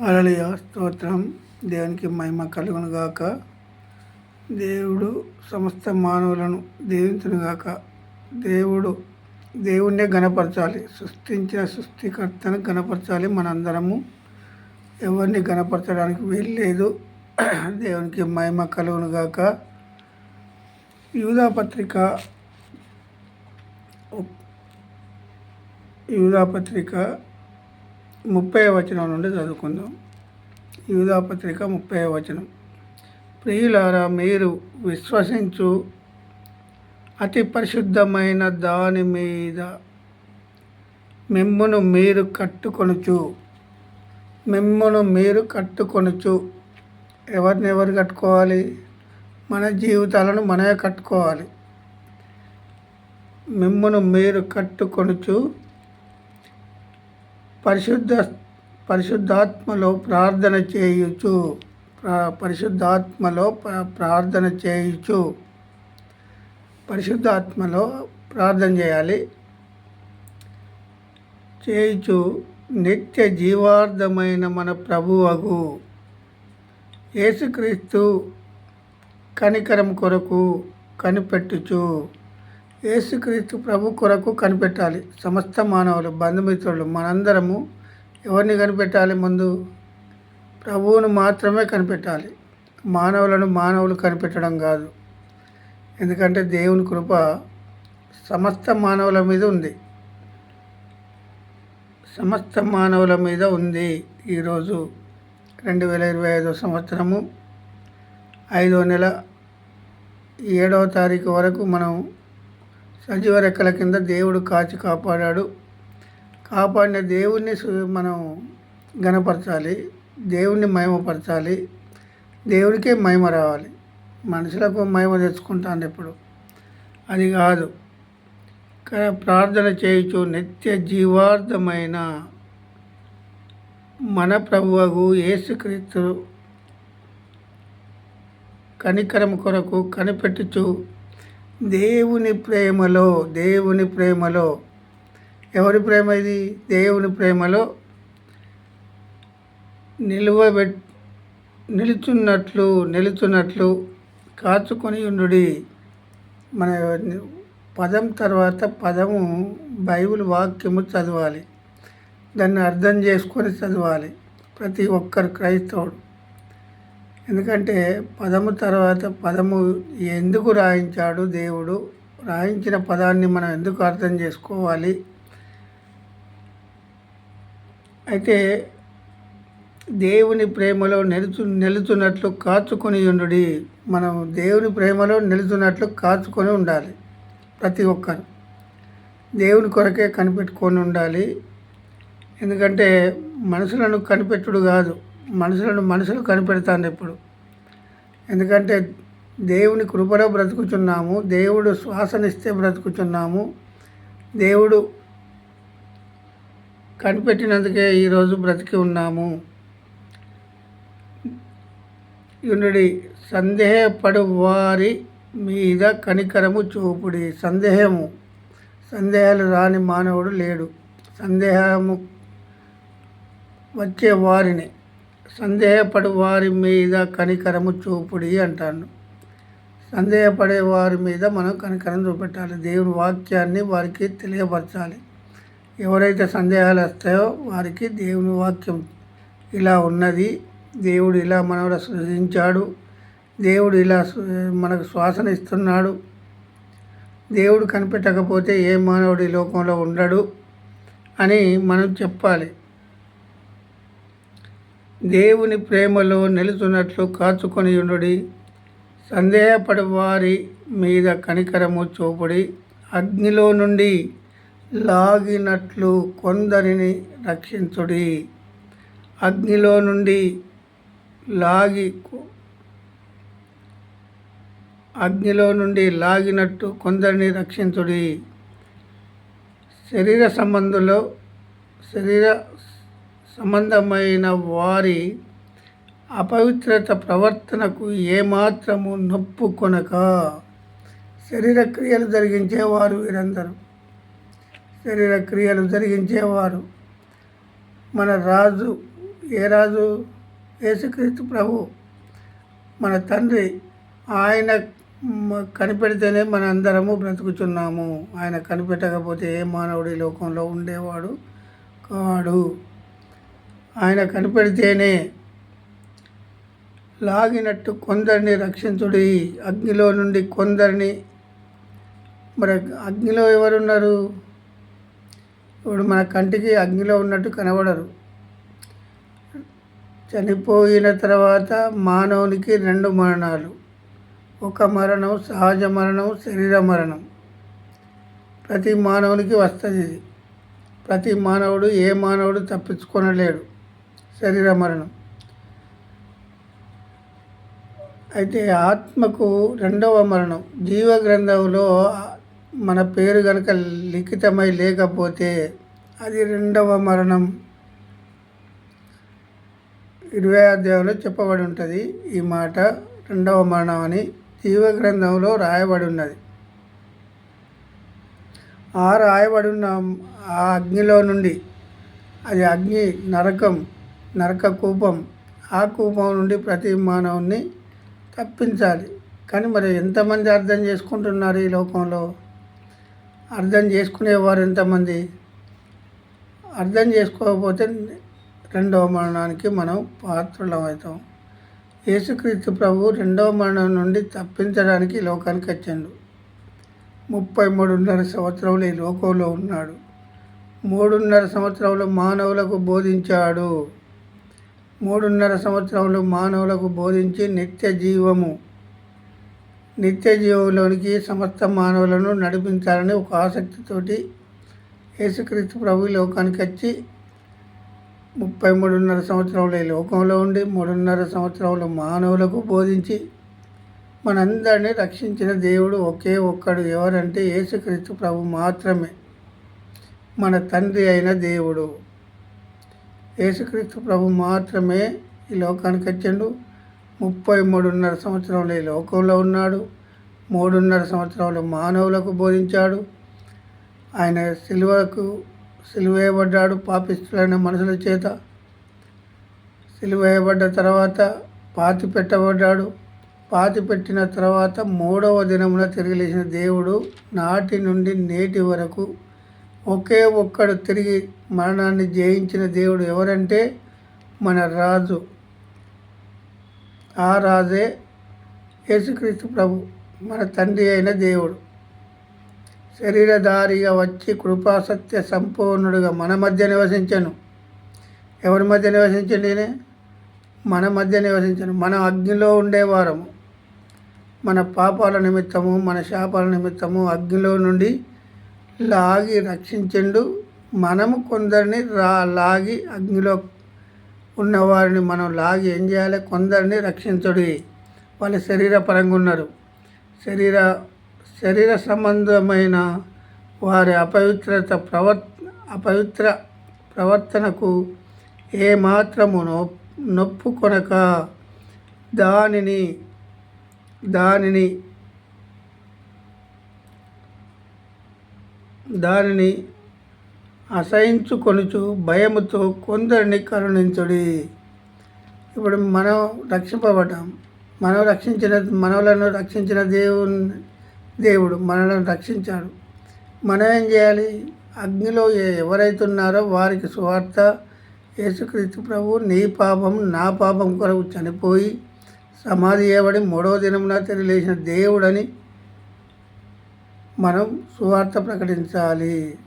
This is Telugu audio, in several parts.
అలలియ స్తోత్రం. దేవునికి మహిమ కలుగును గాక. దేవుడు సమస్త మానవులను దీవించునుగాక దేవుడు దేవుణ్ణే గణపరచాలి సృష్టించిన సృష్టికర్తను గణపరచాలి మనందరము. ఎవరిని గణపరచడానికి వీల్లేదు. దేవునికి మహిమ కలుగును గాక. యూదా పత్రిక యూదా పత్రిక ముప్పై వచనం నుండి చదువుకుందాం. యూధాపత్రిక ముప్పై వచనం. ప్రియులారా మీరు విశ్వసించు అతి పరిశుద్ధమైన దాని మీద మిమ్మును మీరు కట్టుకొనుచు. మిమ్మును మీరు కట్టుకొనుచు. ఎవరిని ఎవరు కట్టుకోవాలి? మన జీవితాలను మనమే కట్టుకోవాలి. మిమ్మును మీరు కట్టుకొనుచు పరిశుద్ధ పరిశుద్ధాత్మలో ప్రార్థన చేయుచు పరిశుద్ధాత్మలో ప్రార్థన చేయుచు. పరిశుద్ధాత్మలో ప్రార్థన చేయాలి. చేయుచు నిత్య జీవార్థమైన మన ప్రభువగు యేసుక్రీస్తు కనికరం కొరకు కనిపెట్టుచు. యేసుక్రీస్తు ప్రభు కొరకు కనిపెట్టాలి. సమస్త మానవులు బంధుమిత్రులు మనందరము ఎవరిని కనిపెట్టాలి? ముందు ప్రభువును మాత్రమే కనిపెట్టాలి. మానవులను మానవులు కనిపెట్టడం కాదు. ఎందుకంటే దేవుని కృప సమస్త మానవుల మీద ఉంది. సమస్త మానవుల మీద ఉంది. ఈరోజు రెండు వేల ఇరవై ఐదో సంవత్సరము ఐదో నెల ఏడవ తారీఖు వరకు మనం సజీవ రెక్కల కింద దేవుడు కాచి కాపాడాడు. కాపాడిన దేవుణ్ణి మనం గణపరచాలి దేవుణ్ణి మహిమపరచాలి. దేవుడికే మహిమ రావాలి. మనుషులకు మహిమ తెచ్చుకుంటాను ఇప్పుడు అది కాదు. ప్రార్థన చేయుచు నిత్య జీవార్థమైన మన ప్రభువగు యేసుక్రీస్తు కనికరం కొరకు కనిపెట్టుచు దేవుని ప్రేమలో దేవుని ప్రేమలో. ఎవరి ప్రేమ ఇది? దేవుని ప్రేమలో నిలువబెట్ నిలుచున్నట్లు నిలుచున్నట్లు కాచుకొని ఉండుడి. మన పదం తర్వాత పదము బైబిల్ వాక్యము చదవాలి. దాన్ని అర్థం చేసుకొని చదవాలి. ప్రతి ఒక్కరు క్రైస్తవుడు. ఎందుకంటే పదము తర్వాత పదము ఎందుకు రాయించాడు దేవుడు? రాయించిన పదాన్ని మనం ఎందుకు అర్థం చేసుకోవాలి? అయితే దేవుని ప్రేమలో నిలుచు నిలుచున్నట్లు కాచుకొని ఉండు మనం దేవుని ప్రేమలో నిలుచున్నట్లు కాచుకొని ఉండాలి ప్రతి ఒక్కరు. దేవుని కొరకే కనిపెట్టుకొని ఉండాలి. ఎందుకంటే మనుషులను కనిపెట్టుడు కాదు. మనుషులను మనుషులు కనిపెడతాను ఇప్పుడు. ఎందుకంటే దేవుని కృపలో బ్రతుకుచున్నాము దేవుడు శ్వాసనిస్తే బ్రతుకుచున్నాము దేవుడు కనిపెట్టినందుకే ఈరోజు బ్రతికి ఉన్నాము. యునుడి సందేహపడు వారి మీద కనికరము చూపుడి సందేహము. సందేహాలు రాని మానవుడు లేడు. సందేహము వచ్చే వారిని సందేహపడు వారి మీద కనికరము చూపుడి అంటాను. సందేహపడే వారి మీద మనం కనికరం చూపెట్టాలి. దేవుని వాక్యాన్ని వారికి తెలియపరచాలి. ఎవరైతే సందేహాలు వస్తాయో వారికి దేవుని వాక్యం ఇలా ఉన్నది. దేవుడు ఇలా మనవడ సృజించాడు. దేవుడు ఇలా మనకు శ్వాసన ఇస్తున్నాడు. దేవుడు కనిపెట్టకపోతే ఏ మానవుడు ఈ లోకంలో ఉండడు అని మనం చెప్పాలి. దేవుని ప్రేమలో నిలుచున్నట్లు కాచుకొని ఉండుడి. సందేహపడి వారి మీద కనికరము చూపుడి. అగ్నిలో నుండి లాగినట్లు కొందరిని రక్షించుడి. అగ్నిలో నుండి లాగి అగ్నిలో నుండి లాగినట్టు కొందరిని రక్షించుడి. శరీర సంబంధంలో శరీర సంబంధమైన వారి అపవిత్రత ప్రవర్తనకు ఏమాత్రము నొప్పు కొనక శరీర క్రియలు జరిగించేవారు వీరందరూ. శరీర క్రియలు జరిగించేవారు. మన రాజు ఏ రాజు? యేసుక్రీస్తు ప్రభు. మన తండ్రి. ఆయన కనిపెడితేనే మన అందరము బ్రతుకుతున్నాము ఆయన కనిపెట్టకపోతే ఏ మానవుడి లోకంలో ఉండేవాడు కాడు. ఆయన కనిపెడితేనే లాగినట్టు కొందరిని రక్షించుడి. అగ్నిలో నుండి కొందరిని మరి అగ్నిలో ఎవరున్నారు? ఇప్పుడు మన కంటికి అగ్నిలో ఉన్నట్టు కనబడరు. చనిపోయిన తర్వాత మానవునికి రెండు మరణాలు. ఒక మరణం సహజ మరణం శరీర మరణం. ప్రతి మానవునికి వస్తుంది. ఇది ప్రతి మానవుడు ఏ మానవుడు తప్పించుకొనలేడు. శరీర మరణం అయితే ఆత్మకు రెండవ మరణం. జీవ గ్రంథంలో మన పేరు కనుక లిఖితమై లేకపోతే అది రెండవ మరణం. ఇరవై అధ్యాయంలో చెప్పబడి ఉంటుంది. ఈ మాట రెండవ మరణం అని జీవ గ్రంథంలో రాయబడి ఉన్నది. ఆ రాయబడి ఉన్న ఆ అగ్నిలో నుండి అది అగ్ని నరకం నరక కూపం ఆ కూపం నుండి ప్రతి మానవుని తప్పించాలి. కానీ మరి ఎంతమంది అర్థం చేసుకుంటున్నారు ఈ లోకంలో? అర్థం చేసుకునేవారు ఎంతమంది? అర్థం చేసుకోకపోతే రెండవ మరణానికి మనం పాత్రలమవుతాం. యేసుక్రీస్తు ప్రభు రెండవ మరణం నుండి తప్పించడానికి లోకానికి వచ్చాడు. ముప్పై మూడున్నర సంవత్సరంలో ఈ లోకంలో ఉన్నాడు. మూడున్నర సంవత్సరంలో మానవులకు బోధించాడు. మూడున్నర సంవత్సరంలో మానవులకు బోధించి నిత్య జీవము. నిత్య జీవంలోనికి సమస్త మానవులను నడిపించాలని ఒక ఆసక్తితోటి యేసుక్రీస్తు ప్రభు లోకానికి వచ్చి ముప్పై మూడున్నర సంవత్సరంలో ఈ లోకంలో ఉండి మూడున్నర సంవత్సరంలో మానవులకు బోధించి మనందరినీ రక్షించిన దేవుడు ఒకే ఒక్కడు ఎవరంటే యేసుక్రీస్తు ప్రభు మాత్రమే. మన తండ్రి అయిన దేవుడు. యేసుక్రీస్తు ప్రభు మాత్రమే ఈ లోకానికి వచ్చిండు. ముప్పై మూడున్నర సంవత్సరంలో ఈ లోకంలో ఉన్నాడు. మూడున్నర సంవత్సరంలో మానవులకు బోధించాడు. ఆయన సిలువకు సిలువేయబడ్డాడు పాపిస్తులైన మనుషుల చేత. సిలువేయబడ్డ తర్వాత పాతి పెట్టబడ్డాడు. పాతి పెట్టిన తర్వాత మూడవ దినమున తిరిగి లేచిన దేవుడు నాటి నుండి నేటి వరకు ఒకే ఒక్కడు తిరిగి మరణాన్ని జయించిన దేవుడు ఎవరంటే మన రాజు. ఆ రాజే యేసుక్రీస్తు ప్రభు మన తండ్రి అయిన దేవుడు. శరీరధారిగా వచ్చి కృపాసత్య సంపూర్ణుడుగా మన మధ్య నివసించను. ఎవరి మధ్య నివసించండి నేనే మన మధ్య నివసించను. మన అగ్నిలో ఉండేవారము. మన పాపాల నిమిత్తము మన శాపాల నిమిత్తము అగ్నిలో నుండి లాగి రక్షించండు. మనము కొందరిని రా లాగి అగ్నిలో ఉన్నవారిని మనం లాగి ఏం చేయాలి? కొందరిని రక్షించడు. వాళ్ళ శరీర పరంగా ఉన్నారు. శరీర శరీర సంబంధమైన వారి అపవిత్రత ప్రవర్ అపవిత్ర ప్రవర్తనకు ఏమాత్రము నొ నొప్పుకొనక దానిని దానిని దానిని అసహించుకొనుచు భయముతో కొందరిని కరుణించుడి. ఇప్పుడు మనం రక్షింపబడ్డాం. మనం రక్షించిన మనలను రక్షించిన దేవుని దేవుడు మనలను రక్షించాడు. మనం ఏం చేయాలి? అగ్నిలో ఎవరైతే ఉన్నారో వారికి స్వార్థ యేసుక్రీస్తు ప్రభు నీ పాపం నా పాపం కొరకు చనిపోయి సమాధి చేయబడి మూడవ దినమున తెలియలేసిన దేవుడని మనం సువార్త ప్రకటించాలి.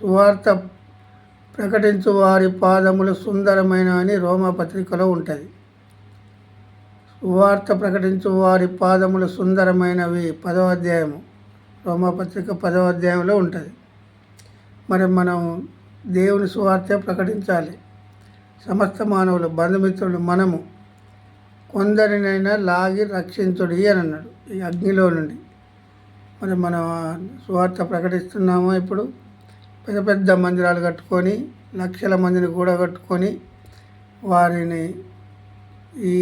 సువార్త ప్రకటించు వారి పాదములు సుందరమైన అని రోమపత్రికలో ఉంటుంది. సువార్త ప్రకటించు వారి పాదములు సుందరమైనవి పదవ అధ్యాయము రోమపత్రిక పదవ అధ్యాయంలో ఉంటుంది. మరి మనం దేవుని సువార్త ప్రకటించాలి. సమస్త మానవులు బంధుమిత్రులు మనము కొందరినైనా లాగి రక్షించుడి అని అన్నాడు ఈ అగ్నిలో నుండి. మరి మన సువార్త ప్రకటిస్తున్నాము ఇప్పుడు. పెద్ద పెద్ద మందిరాలు కట్టుకొని లక్షల మందిని కూడా కట్టుకొని వారిని ఈ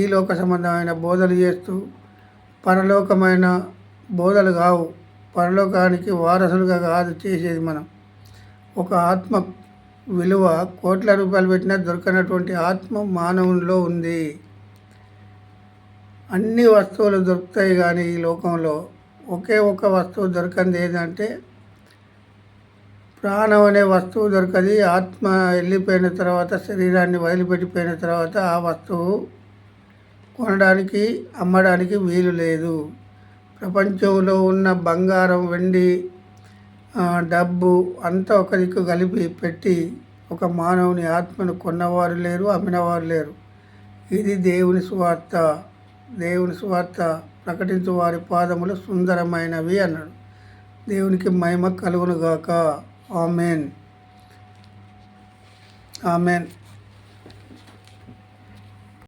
ఈ లోక సంబంధమైన బోధలు చేస్తూ పరలోకమైన బోధలు కావు. పరలోకానికి వారసులుగా కాదు చేసేది మనం. ఒక ఆత్మ విలువ కోట్ల రూపాయలు పెట్టినా దొరకనటువంటి ఆత్మ మానవునిలో ఉంది. అన్ని వస్తువులు దొరుకుతాయి కానీ ఈ లోకంలో. ఒకే ఒక వస్తువు దొరకంది ఏంటంటే ప్రాణం అనే వస్తువు దొరకది ఆత్మ వెళ్ళిపోయిన తర్వాత శరీరాన్ని వదిలిపెట్టిపోయిన తర్వాత ఆ వస్తువు కొనడానికి అమ్మడానికి వీలు లేదు. ప్రపంచంలో ఉన్న బంగారం వెండి డబ్బు అంతా ఒక దిక్కు కలిపి పెట్టి ఒక మానవుని ఆత్మను కొన్నవారు లేరు అమ్మినవారు లేరు. ఇది దేవుని స్వార్థ దేవుని స్వార్థ ప్రకటించు వారి పాదములు సుందరమైనవి అన్నాడు. దేవునికి మహిమ కలుగునుగాక. ఆమెన్. ఆమెన్.